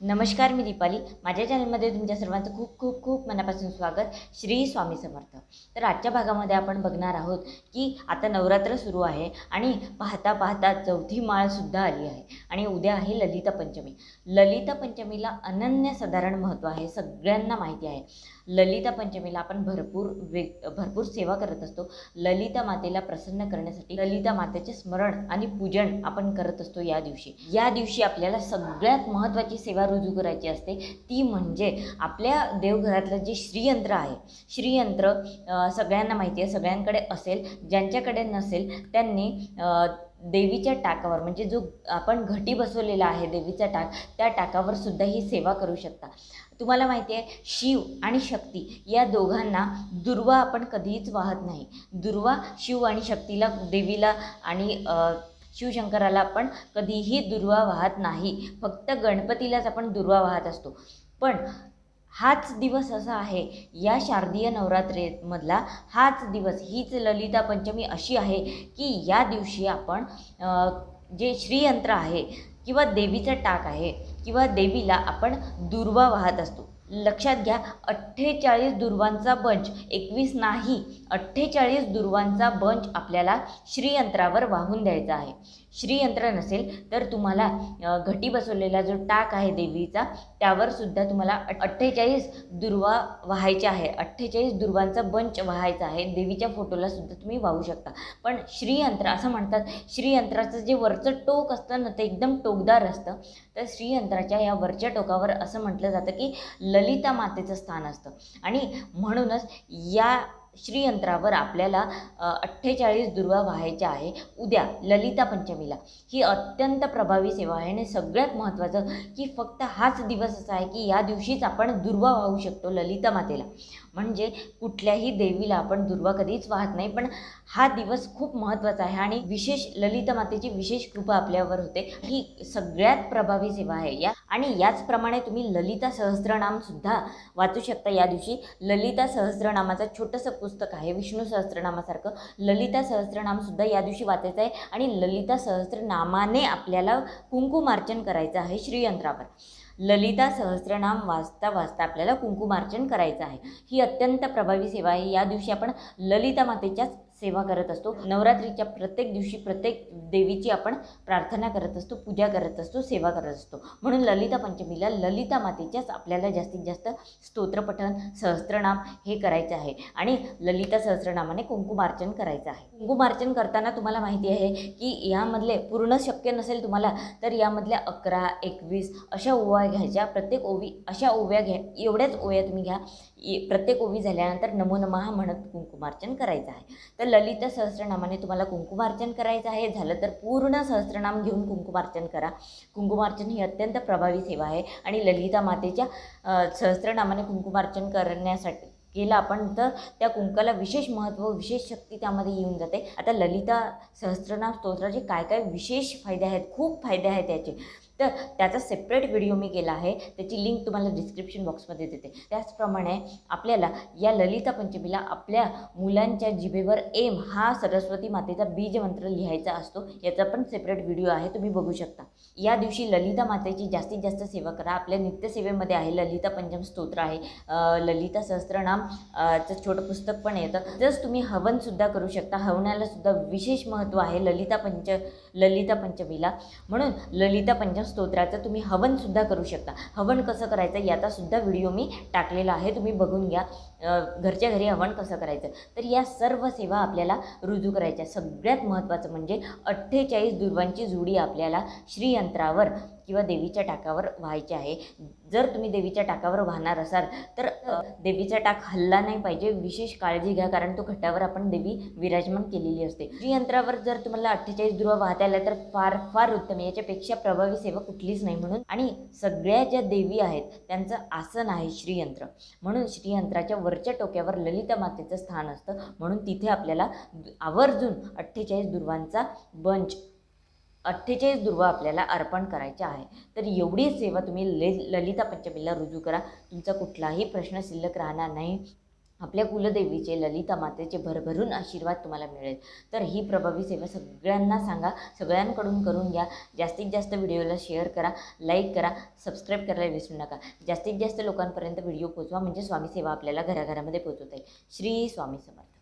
नमस्कार मी दीपाली. माझ्या चॅनलमध्ये तुमच्या सर्वांचं खूप खूप खूप मनापासून स्वागत. श्री स्वामी समर्थ. तर आजच्या भागामध्ये आपण बघणार आहोत की आता नवरात्र सुरू आहे आणि पाहता पाहता चौथी माळसुद्धा आली आहे. आणि उद्या आहे ललिता पंचमी. ललिता पंचमीला अनन्यसाधारण महत्त्व आहे सगळ्यांना माहिती आहे. ललिता पंचमीला आपण भरपूर वेग भरपूर सेवा करत असतो. ललिता मातेला प्रसन्न करण्यासाठी ललिता मातेचे स्मरण आणि पूजन आपण करत असतो या दिवशी. या दिवशी आपल्याला सगळ्यात महत्त्वाची सेवा रुजू करायची असते. ती म्हणजे आपल्या देवघरातलं जे श्रीयंत्र आहे श्रीयंत्र सगळ्यांना माहिती आहे सगळ्यांकडे असेल ज्यांच्याकडे नसेल त्यांनी देवीच्या टाकावर म्हणजे जो आपण घटी बसवलेला आहे देवीचा टाक त्या टाकावर सुद्धा ही सेवा करू शकता. तुम्हाला माहिती आहे शिव आणि शक्ती या दोघांना दुर्वा आपण कधीच वाहत नाही. दुर्वा शिव आणि शक्तीला देवीला आणि शिवशंकराला आपण कधीही दुर्वा वाहत नाही. फक्त गणपतीलाच आपण दुर्वा वाहत असतो. पण हाच दिवस असा आहे या शारदीय नवरात्रीमधला हाच दिवस. हीच ललिता पंचमी अशी आहे की या दिवशी आपण जे श्रीयंत्र आहे किंवा देवीचं टाक आहे किंवा देवीला आपण दुर्वा वाहत असतो. लक्षात घ्या अठ्ठेचाळीस दुर्वांचा बंच एकवीस नाही अठ्ठेचाळीस दुर्वांचा बंच आपल्याला श्रीयंत्रावर वाहून द्यायचा आहे. श्रीयंत्र नसेल तर तुम्हाला घटी बसवलेला जो टाक आहे देवीचा त्यावर सुद्धा तुम्हाला अठ्ठेचाळीस दुर्वा व्हायचे आहे. अठ्ठेचाळीस दुर्वांचा बंच व्हायचा आहे. देवीच्या फोटोला सुद्धा तुम्ही वाहू शकता. पण श्रीयंत्र असं म्हणतात श्रीयंत्राचं जे वरचं टोक असतं ना ते एकदम टोकदार असतं. तर श्रीयंत्राच्या या वरच्या टोकावर असं म्हटलं जातं की ललिता मातेचं स्थान असतं. आणि म्हणूनच या श्रीयंत्रावर आपल्याला अठ्ठेचाळीस दुर्वा व्हायच्या आहे. उद्या ललिता पंचमीला. ही अत्यंत प्रभावी सेवा आहे आणि सगळ्यात महत्त्वाचं की फक्त हाच दिवस असा आहे की या दिवशीच आपण दुर्वा वाहू शकतो ललिता मातेला. म्हणजे कुठल्याही देवीला आपण दुर्वा कधीच वाहत नाही पण हा दिवस खूप महत्त्वाचा आहे आणि विशेष ललिता मातेची विशेष कृपा आपल्यावर होते. ही सगळ्यात प्रभावी सेवा आहे या. आणि याचप्रमाणे तुम्ही ललिता सहस्रनामसुद्धा वाचू शकता या दिवशी. ललिता सहस्रनामाचा छोटंसं पुस्तक आहे. विष्णू सहस्त्रनामासारखं. ललिता सहस्त्रनामसुद्धा या दिवशी वाचायचं आहे. आणि ललिता सहस्त्रनामाने आपल्याला कुंकुमार्चन करायचं आहे श्रीयंत्रावर. ललिता सहस्त्रनाम वाचता वाचता आपल्याला कुंकुमार्चन करायचं आहे. ही अत्यंत प्रभावी सेवा आहे. या दिवशी आपण ललिता मातेच्याच सेवा करत असतो. नवरात्रीच्या प्रत्येक दिवशी प्रत्येक देवीची आपण प्रार्थना करत असतो पूजा करत असतो सेवा करत असतो. म्हणून ललिता पंचमीला ललिता मातेच्याच आपल्याला जास्तीत जास्त स्तोत्रपठन सहस्त्रनाम हे करायचं आहे. आणि ललिता सहस्त्रनामाने कुंकुमार्चन करायचं आहे. कुंकुमार्चन करताना तुम्हाला माहिती आहे की यामधले पूर्ण शक्य नसेल तुम्हाला तर यामधल्या अकरा एकवीस अशा ओव्या घ्यायच्या. प्रत्येक ओवी अशा ओव्या घ्या एवढ्याच ओव्या तुम्ही घ्या प्रत्येक ओवी झाल्यानंतर नमो नमः म्हणत कुंकुमार्चन करायचं आहे. तर ललिता सहस्रनामाने तुम्हाला कुंकुमार्चन करायचं आहे. झालं तर पूर्ण सहस्रनाम घेऊन कुंकुमार्चन करा. कुंकुमार्चन ही अत्यंत प्रभावी सेवा आहे. आणि ललिता मातेच्या सहस्रनामाने कुंकुमार्चन करण्यासाठी केलं आपण तर त्या कुंकाला विशेष महत्त्व विशेष शक्ती त्यामध्ये येऊन जाते. आता ललिता सहस्रनाम स्तोत्राचे काय काय विशेष फायदे आहेत? खूप फायदे आहेत त्याचे तर त्याचा सेपरेट व्हिडिओ मी केला आहे. त्याची लिंक तुम्हाला डिस्क्रिप्शन बॉक्समध्ये देते. त्याचप्रमाणे आपल्याला या ललिता पंचमीला आपल्या मुलांच्या जिभेवर एम हा सरस्वती मातेचा बीज मंत्र लिहायचा असतो. याचा पण सेपरेट व्हिडिओ आहे. तुम्ही बघू शकता. या दिवशी ललिता मातेची जास्तीत जास्त सेवा करा. आपल्या नित्यसेवेमध्ये आहे. ललिता पंचम स्तोत्र आहे. ललिता सहस्त्रनाम चं छोटं पुस्तक पण येतं. जस तुम्ही हवनसुद्धा करू शकता. हवनाला सुद्धा विशेष महत्त्व आहे ललिता पंच ललिता पंचमीला. म्हणून ललिता पंचम स्तोत्राचं तुम्ही हवनसुद्धा करू शकता. हवन कसं करायचं? याचासुद्धा व्हिडिओ मी टाकलेला आहे. तुम्ही बघून घ्या. घरच्या घरी हवन कसं करायचं? तर या सर्व सेवा आपल्याला रुजू करायच्या. सगळ्यात महत्त्वाचं म्हणजे अठ्ठेचाळीस दुर्वांची जोडी आपल्याला श्रीयंत्रावर किंवा देवीच्या टाकावर व्हायची आहे. जर तुम्ही देवीच्या टाकावर वाहणार असाल तर देवीचा टाक हल्ला नाही पाहिजे. विशेष काळजी घ्या कारण तो घटावर आपण देवी विराजमान केलेली असते. श्रीयंत्रावर जर तुम्हाला अठ्ठेचाळीस दुर्वा वाहता आल्या तर फार फार उत्तम. याच्यापेक्षा प्रभावी सेवा कुठलीच नाही म्हणून. आणि सगळ्या ज्या देवी आहेत त्यांचं आसन आहे श्रीयंत्र. म्हणून श्रीयंत्राच्या वरच्या टोक्यावर ललिता मातेचं स्थान असतं. म्हणून तिथे आपल्याला आवर्जून अठ्ठेचाळीस दुर्वांचा बंच अठ्ठेचाळीस दुर्वा आपल्याला अर्पण करायच्या आहे. तर एवढी सेवा तुम्ही ले ललिता पंचमीला रुजू करा. तुमचा कुठलाही प्रश्न शिल्लक राहणार नाही. आपल्या कुलदेवीचे ललिता मातेचे भरभरून आशीर्वाद तुम्हाला मिळेल. तर ही प्रभावी सेवा सगळ्यांना सांगा सगळ्यांकडून करून घ्या. जास्तीत जास्त व्हिडिओला शेअर करा लाईक करा सबस्क्राईब करायला विसरू नका. जास्तीत जास्त लोकांपर्यंत व्हिडिओ पोचवा म्हणजे स्वामी सेवा आपल्याला घराघरामध्ये पोचवता येईल. श्री स्वामी समर्थ.